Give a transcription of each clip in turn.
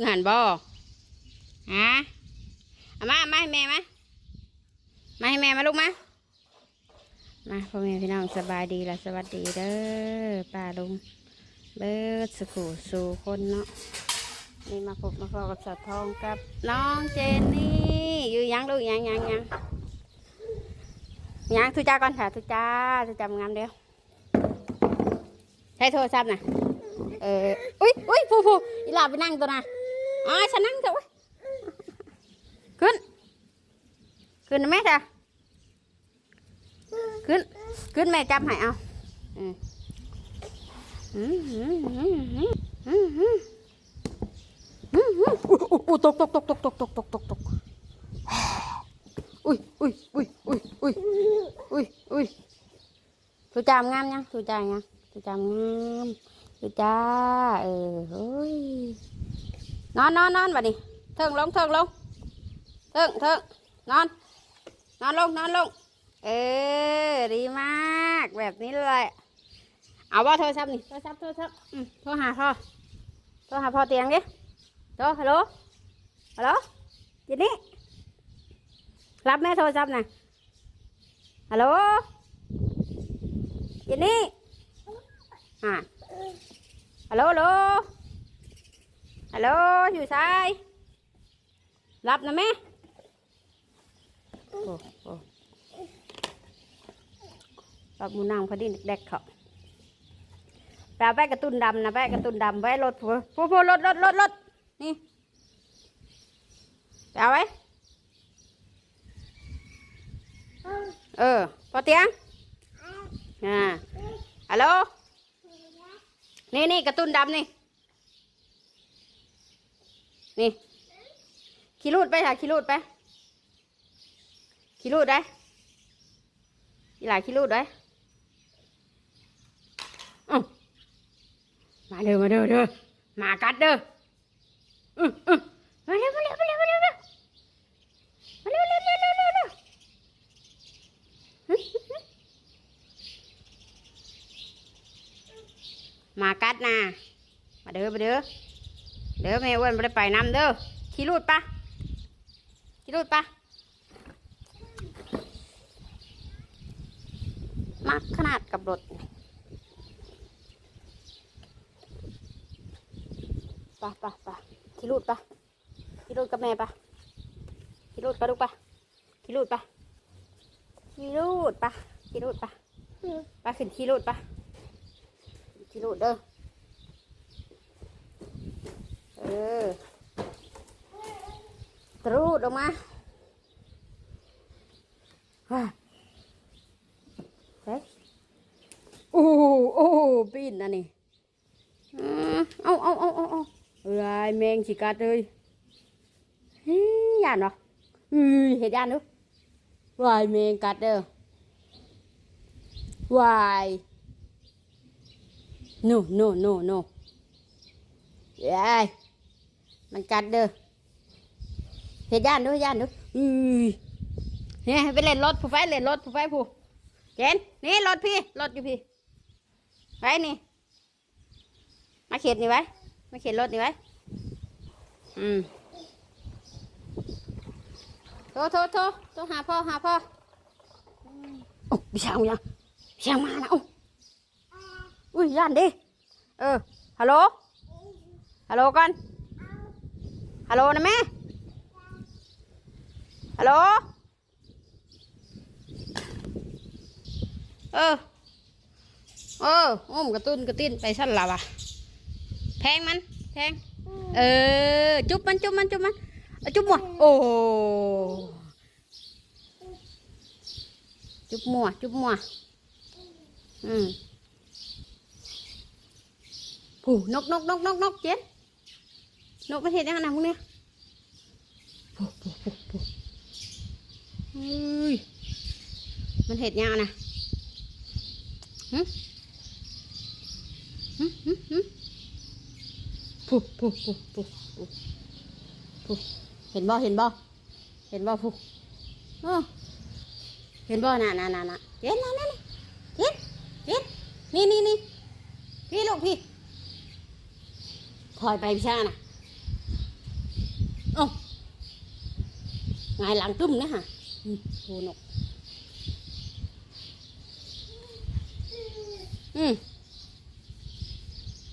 หันบ่ฮะเอามามาให้แม่มามาให้แม่มาลูกมา มาพ่อแม่พี่น้องสบายดีละสวัสดีเด้อป้าลุง เบิดสกูสู่คนเนาะ นี่มาพบมาพอกับสาวทองกับน้องเจนนี่ อยู่ยังลูกยังยังยังยังทุจ้าก่อนค่ะทุจ้าทุจ้างานเดียวใช้โทรศัพท์นะเออ อุ้ยอุ้ยฟูฟูอีหลาไปนั่งตัวน่ะ อ๋อฉันนั่งเถอะว้ยขึ้น ขึ้นนะแม่จ้ะขึ้น ขึ้นแม่จับให้เอาอืมอืมอืมอืมอืมอืมอืมอืมอืมอุ้ยอุ้ยตกตกตกตกตกตกตกตกตกอุ้ยอุ้ยอุ้ยอุ้ยอุ้ยอุ้ยอุ้ยถูจามงามยังถูจามยังถูจามงามถูจ้าเออเฮ้ย นอนนอนนอนบัดนี้เทิงลงเทิงลงเทิงเทิงนอน นอนลงนอนลง เออ ดีมากแบบนี้เลย เอาว่าโทรศัพท์นี่โทรศัพท์โทรศัพท์อืมโทรหาพ่อโทรหาพ่อเตียงดิโทรฮัลโหลฮัลโหลยินนี่รับแม่โทรศัพท์นะฮัลโหลยินนี่อ่าฮัลโหลฮัลโหล ฮัลโหลอยู่ซ้ายรับนะแม่โอ้โอ้ปลาหมูนางพอดีเด็กๆเขาแปลแปกระตุนดำนะแปกระตุนดำไว้รถผัวผัวผัวรถรถรถรถนี่แปลไว้เออพอเตียงอ่าฮัลโหลนี่นี่กระตุนดำนี่ นี่ ขี่รูดไปค่ะขี่รูดไปขี่รูดได้อีหลายขี้รูดด้วยอื้อมาเด้อมาเด้อเด้อมากัดเด้ออื้ออื้อมาเร็วมาเร็วมาเร็วมาเร็วเร็วมาเร็วเร็วเร็วเร็วเร็วเร็วมากัดนะมาเด้อมาเด้อ เด้อแม่อ้วนไม่ไปน้ำเด้อขี้รูดปะขี้รูดปะมากขนาดกับรถปะปะปะขี่รูดปะขี่รูดกับแม่ปะขี่รูดปะลูกปะขี่รูดปะขี่รูดปะขี่รูดปะปะขึ้นขี่รูดปะขี่รูดเด้อ เออ ตรูดออกมาว้าเฮ้ยโอ้โอ้ปีนนะนี่อืมเอาเอาเอาเอาเอาลายแมงสิกัดเลยฮ้ยานเหรอเฮ้ยเห็ดยานดูวายแมงกัดเด้อวายโน่โน่โน่โน่ยาย มันกัดเด้อเห็ดยานดูเห็ดยานดูอุ้ยเนี่ยไปเล่นรถผู้ไฟเล่นรถผู้ไฟผู้เจนนี่รถพี่รถอยู่พี่ไว้นี่ มาเข็ดนี่ไว้มาเข็ดรถนี่ไว้อืมโทรโทรโทรโทรหาพ่อหาพ่อโอ้พี่ช่างยังพี่ช่างมานะโอ้อุ้ยย่านดิเออฮัลโหลฮัลโหลก่อน ฮัลโหลนะแม่ ฮัลโหล เออ เออโอ้มกระตุ้นกระติ้นไปสั้นละวะแพงมัน แพง เออ จุ๊บมัน จุ๊บมัน จุ๊บมัน จุ๊บมัวโอ้ จุ๊บมัวจุ๊บมัวอืมผูนกนกนกนกนกเจ็ด นกประเทศยังไงพวกเนี้ยผู้ผู้ผู้ผู้เฮ้ยมันเห็ดยังไงนะหึหึหึหึปุ๊บปุ๊บปุ๊บปุ๊บปุ๊บปุ๊บเห็นบ่เห็นบ่เห็นบ่ปุ๊บเออเห็นบ่น่ะน่ะน่ะน่ะเห็นน่ะน่ะน่ะเห็นเห็นนี่นี่นี่พี่ลูกพี่ถอยไปพี่ชาน่ะ เอ้างายหลังตึ้มนะฮะโหนก อืม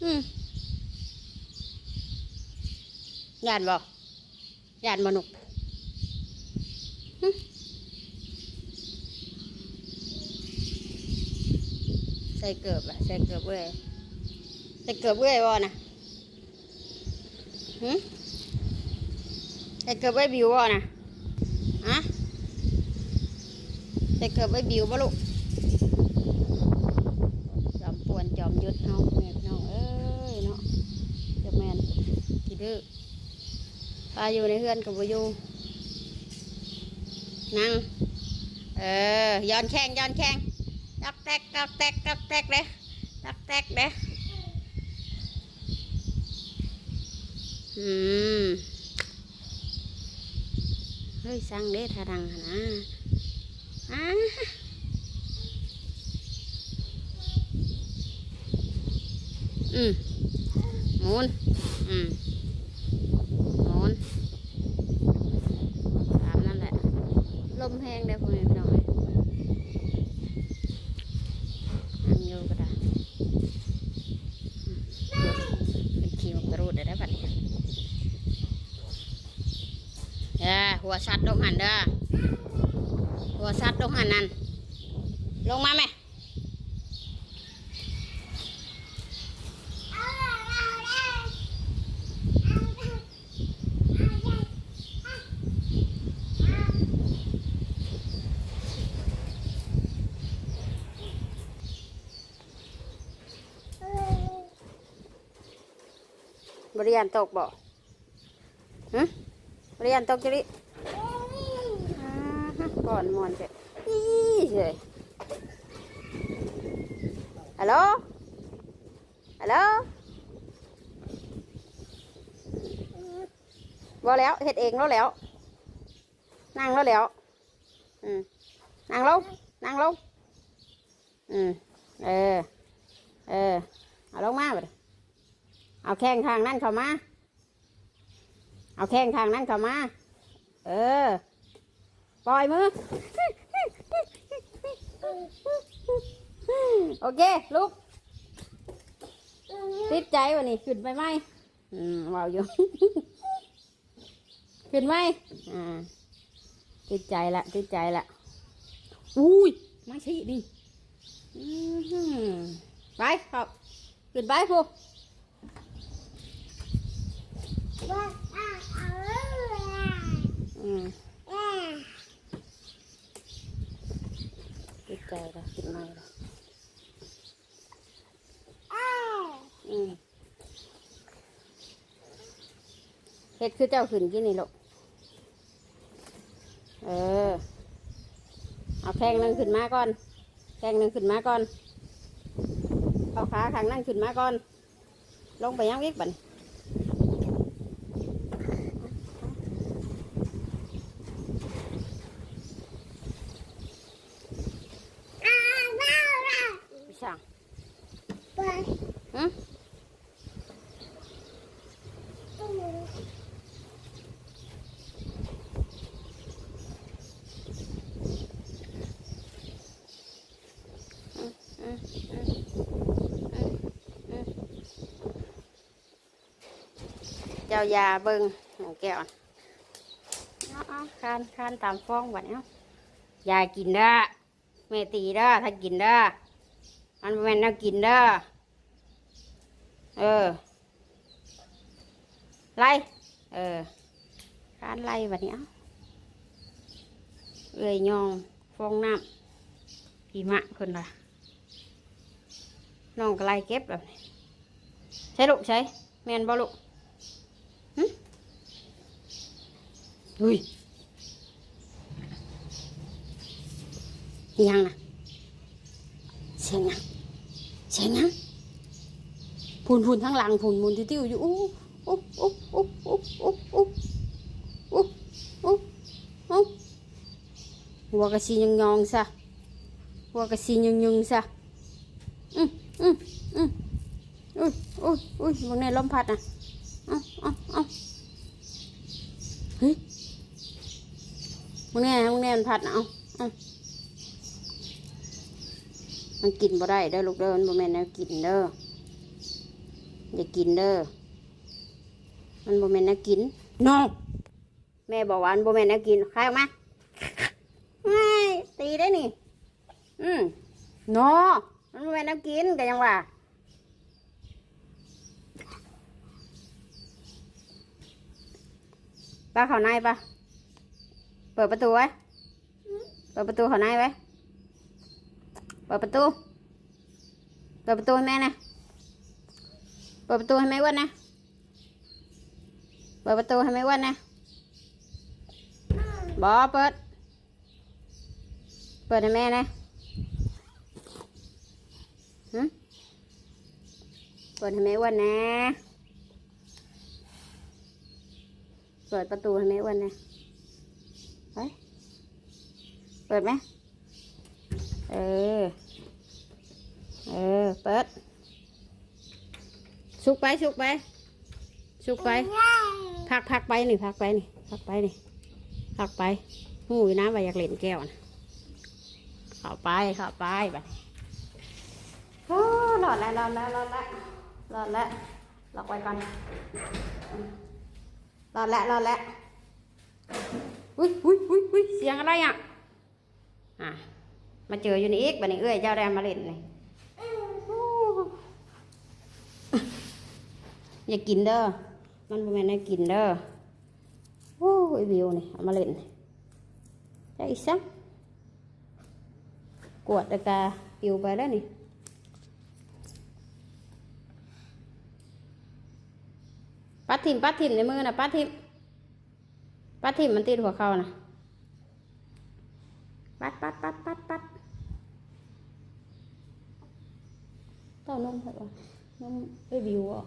อืมยานบ่ยานบ่นกหึใส่เกือบอะใส่เกือบเว้ยใส่เกือบเว้ยบ่นะหึ ใส่เกือบเว้บิวบ่นะฮะใส่เกือบเว้บิวบ่ลูกจอมปวนจอมยุดเฮาแม่พี่น้องเอ้ยเนาะเจะแมนกี่ดื้อพาอยู่ในเฮือนกับบ่อยู่นั่งเออย้อนแข้งย้อนแข้งตักแตกตักแตกตักแตกเด้ตักแตกเด้อืม ยสั่งเด้ทาดังหั่นนะอ่าอืมหมุนอืมหมุนตามนั่นแหละ ลมแห้งได้พ่อแม่พี่น้องเอ้ยนั่งอยู่ก็ได้อืมเป็นขี้มันกระรูดได้ได้บัดนี้เด้อหัวสัตว์ลงหันเด้อหัวสัตว์ลงหันนั่นลงมาไหมบริยานตกบ่ฮะบริยานตกจะดิอ่าฮะ ก่อนมอนเจ้อีเฉยฮัลโหลฮัลโหลบ่แล้วเฮ็ดเองแล้วแล้วนั่งแล้วแล้วอืมนั่งลงนั่งลงอืมเออ เออ เอาลงมาบ่เอาแข้งทางนั่นเข้ามา เอาแข้งทางนั่นเข้ามา เออ ปล่อยมือ โอเค ลุก ติดใจวะนี่ขึ้นไปไหมอืมเบาอยู่ ขึ้นไหมอ่า ติดใจละติดใจละอุ้ยไม่ใช่ดิไปครับขึ้นไปพวกอืมติด ใจละติดไม่ะอืมเฮ็ดคือเจ้าขึ้นกินนี่ลูกเออ เอาแข้งหนึงขึ้นมาก่อน แข้งหนึงขึ้นมาก่อน เอาขาข้างนั่งขึ้นมาก่อน ลงไปยังวิกบันพี่ช่างฮะ เจ้ายาเบิงหมูแก้วเอาเอาคานคานตามฟ้องบัดนี้เอายากินเด้อแม่ตีเด้อถ้ากินเด้อมันบ่แม่นแนวกินเด้อ เออ ไล่ เออคานไล่บัดนี้เอาเอ้ยยองฟองน้ำหิมะคนละน้องก็ไล่เก็บแบบนี้ใช่ลูกใช่แม่นบ่ลูกหึอุ้ยอิหยังนะเสียงหยังเสียงหยัง พูนพูนทั้งหลังพูนพูนติ้วอยู่อู้อู้อู้อู้อู้อู้อู้อู้อู้อู้หัวกระชียองยองซะหัวกระชียองยองซะอืมอืมอืมอุ้ยอุ้ยอุ้ยบนในลมพัดนะเอาเอาเอาเฮ้ยมึงแน่มึงแน่มันพัดนะเอาเอามันกินบ่ได้เด้อลูกเด้อมันบ่แม่นแนวกินเด้อ อย่ากินเด้อมันบ่แม่นแนวกินน้องแม่บอกว่ามันบ่แม่นแนวกินใครออกมาไม่ตีได้นี่ อืมเนาะมันบ่แม่นแนวกินก็ยังว่าป้าเขาในปะเปิดประตูไว้ เปิดประตูเขาในไว้ เปิดประตู เปิดประตูให้แม่นะเปิดประตูให้แม่อ้วันนะ เปิดประตูให้แม่อ้วันนะบอเปิด เปิดให้แม่นะหึเปิดให้แม่อ้วันนะ เปิดประตูให้แม่อ้วนนะไปเปิดไหมเออ เออ เปิด ชุกไปชุกไปชุกไป พักพักไปนี่พักไปนี่พักไปนี่พักไปหูยน้ำไปอยากเล่นแก้วนะเข้าไปเข้าไปไปโอ้หลอดแล้วหลอดแล้วหลอดแล้วหลอดแล้วล็อกไว้ก่อนรอดแล้วรอดแล้วอุ้ยอุ้ยอุ้ยอุ้ยเสียงอะไรอะอะมาเจออยู่นี่อีกบันนี้เอ้ยเจ้าแดงมาเล่นนี่ อย่ากินเด้อ มันบ่แม่นให้กินเด้อ โอ้ยวิวนี่เอามาเล่นใจอีกสักกวดตะกาปิวไปแล้วนี่ปัดทิมปัดทิมในมือนะปัดทิมปัดทิมมันติดหัวเขานะปัดปัดปัดปัดปัดเต้านมใช่ปะนมเอ้ยบิวอะ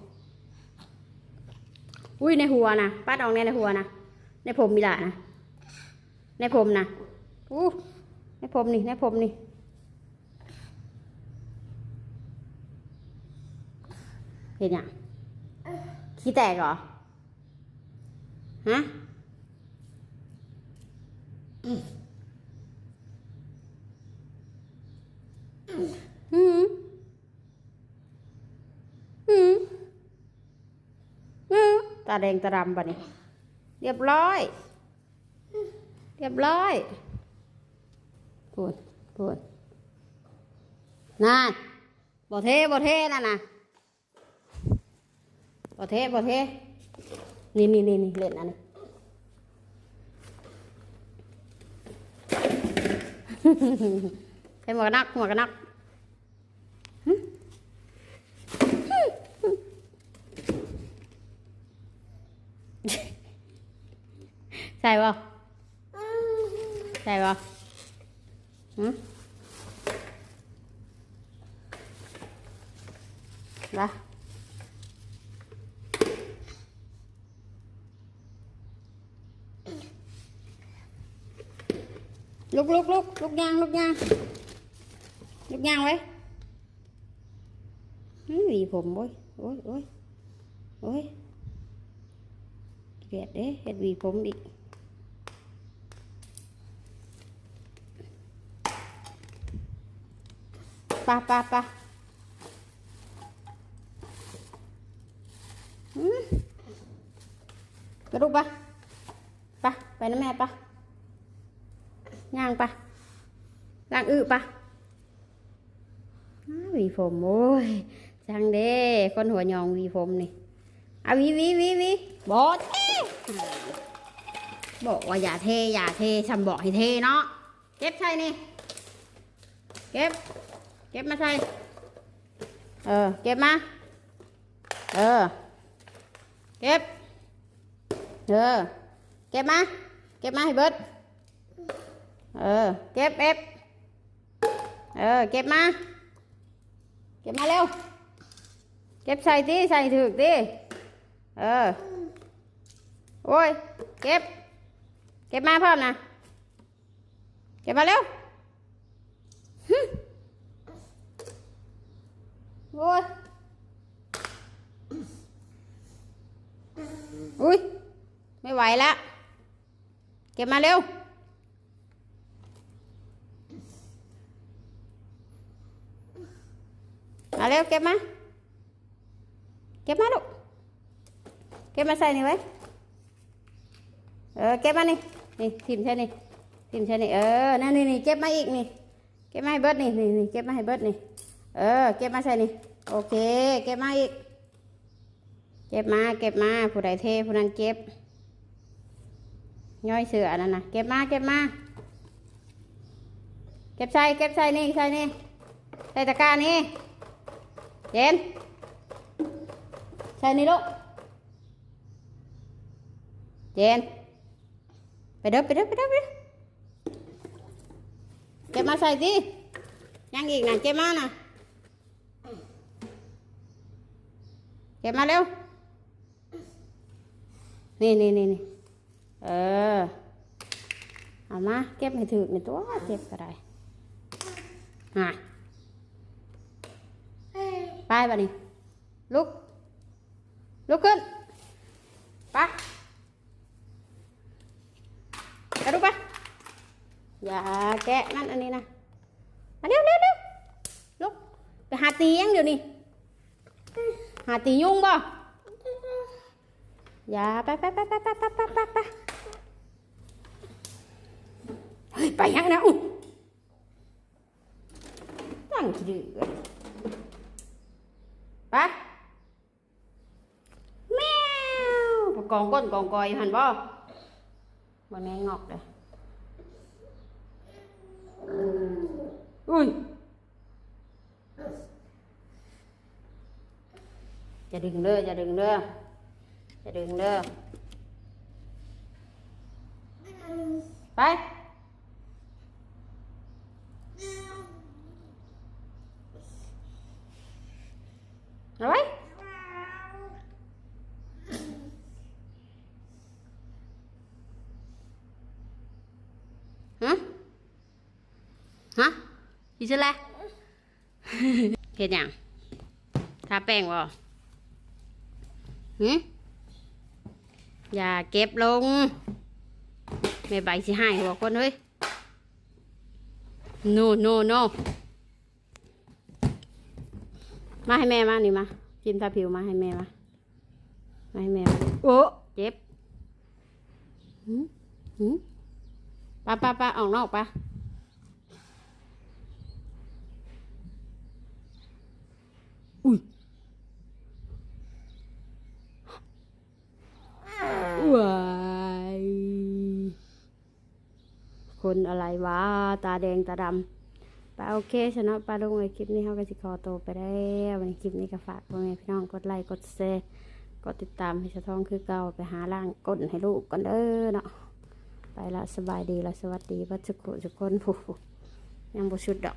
อุ้ยในหัวนะปัดออกในในหัวนะในผมมีละนะในผมนะอู้ในผมนี่ในผมนี่เห็นยังขี้แตกเหรอฮะอืมอืมอืม ตาแดงตาดำปะนี่เรียบร้อย เรียบร้อยพูดพูดนั่นบ่เทบ่เทนั่นน่ะบ่เทบ่เทนี่นี่นี่นี่เล่นอันนี้ใส่หมวกกันน็อกหมวกกันน็อก ใส่บ่ใส่บ่หึละลุกลุกลุกลุกยางลุกยางลุกยางไว้อื้อหวีผมโอ้ยโอ้ยโอ้ยโอ้ยเกลียดเด้เห็ดหวีผมอีก ปะปะปะไปลูกปะปะไปนะแม่ปะย่างปะล้างอึปะอ้าวหวีผมโอ้ยจังเด้คนหัวหยองวีผมนี่เอาวีวีวีวีบอเทบอกว่าอย่าเทอย่าเทฉันบอกให้เทเนาะเก็บใช่นี่ เก็บ เก็บมาใส่ เออ เก็บมา เออ เก็บ เออ เก็บมา เก็บมาให้เบิดเออ เก็บเอฟเออ เก็บมา เก็บมาเร็ว เก็บใส่ที่ใส่ถึกที่เออ โอ้ย เก็บ เก็บมาพร้อมนะ เก็บมาเร็ว โอ้ยอุ้ยไม่ไหวแล้วเก็บมาเร็ว มาเร็วเก็บมา เก็บมาลูก เก็บมาใส่นี่ไว้ เออเก็บมานี่ นี่ทิมใช่นี่ทิมใช่นี่ เออ นั่นนี่นี่เก็บมาอีกนี่ เก็บมาให้เบิดนี่นี่นี่เก็บมาให้เบิร์ดนี่ เออ เก็บมาใส่นี่ โอเค เก็บมาอีก เก็บมา เก็บมา ผู้ใดเทผู้นั้นเก็บ ย่อยเสือนั่นนะเก็บมา เก็บมา เก็บใส่ เก็บใส่นี่ ใส่นี่ ใส่ตะกร้านี่เจนใส่นี่ลูกเจนไปเด้อไปเด้อไปเด้อไปเด้อเก็บมาใส่ดิยังอีกนะเก็บมานะ เก็บมาเร็ว นี่นี่นี่นี่เออ เอามา เก็บให้ถึกในตัวเก็บก็ได้ฮะไปบ่นี่ลุก ลุกขึ้นไปกระดูกปะอย่าแกะนั่นอันนี้นะมาเร็วเร็วเร็วลุกไปหาตียงเดี๋ยวนี้ หาตียุ่งบ่อย่าไปไปไปไปไปไปไปไปไปเฮ้ยไปยังนะอู้ตั้งขี้ดื้อเลยไปแมวกองก้นกองกอยหันบ่บนแม่งอกเลยอุ้ย จะดึงเด้อจะดึงเด้อจะดึงเด้อไปเอาไว้ฮะฮะอีชื่ออะไรเห็นยังทาแป้งบ่ หืมอย่าเก็บลงแม่ใบสิให้หัวคนเฮ้ย no no no มาให้แม่มานี่มาจิ้มทาผิวมาให้แม่มามาให้แม่มาโอ้เจ็บหืมหืมป้าป้าป้าออกนอกป้าอุ้ยว้ายค นอะไรวะตาแดงตาดำปโอเคชนะปลาลงในคลิปนี้เขาก็จะคอโตไปแล้ววันคลิปนี้ก็ฝากพ่อแม่พี่น้องกดไลค์กดแชร์กดติดตามให้ชะท้องคือเก่าไปหาล่างกดให้ลูกกันเด้อเนาะไปละสบายดีละสวัสดีวัชกุสุกคนผู้ยังบุชุดดอก